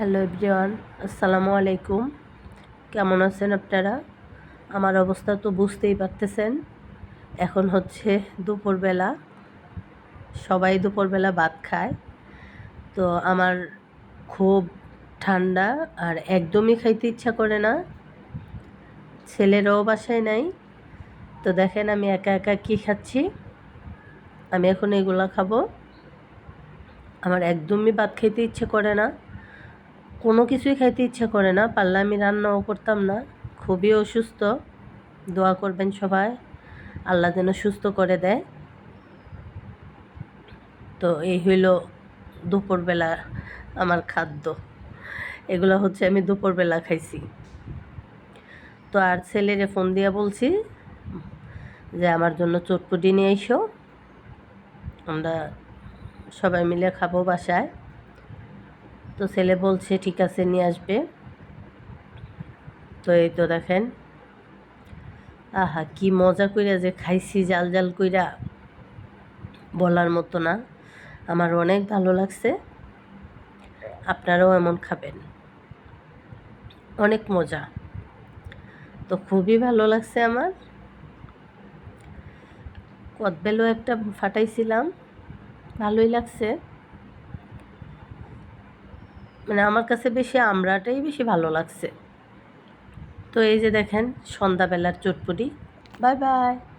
Hello everyone, আসসালামু আলাইকুম। কেমন আছেন আপনারা? আমার অবস্থা তো বুঝতেই পারতেছেন। এখন হচ্ছে দুপুরবেলা। সবাই দুপুরবেলা ভাত খায়। তো আমার খুব ঠান্ডা আর একদমই খাইতে ইচ্ছা করে না। ছেলেরাও বাসায় নাই। তো দেখেন আমি একা একা কী খাচ্ছি। আমি এখন এগুলা খাব। আমার একদমই ভাত খেতে ইচ্ছে করে না। কোনো কিছুই খাইতে ইচ্ছে করে না, পারলে আমি রান্নাও করতাম না। খুবই অসুস্থ, দোয়া করবেন সবাই, আল্লাহ যেন সুস্থ করে দেয়। তো এই হইল দুপুরবেলা আমার খাদ্য। এগুলো হচ্ছে আমি দুপুরবেলা খাইছি। তো আর ছেলেরে ফোন দিয়ে বলছি যে, আমার জন্য চটপটি নিয়ে এসো আমরা সবাই মিলে খাব বাসায়। তো ছেলে বলছে, ঠিক আছে, নিয়ে আসবে। তো এই তো দেখেন। আহা, কি মজা কইরা যে খাইছি, জাল জাল কইরা। বলার মতো না। আমার অনেক ভালো লাগছে। আপনারাও এমন খাবেন। অনেক মজা। তো খুবই ভালো লাগছে আমার। কদবেলও একটা ফাটাইছিলাম। ভালোই লাগছে। মানে আমার কাছে বেশি আমরাটাই বেশি ভালো লাগছে। তো এই যে দেখেন, সন্ধ্যাবেলার চটপটি। Bye bye.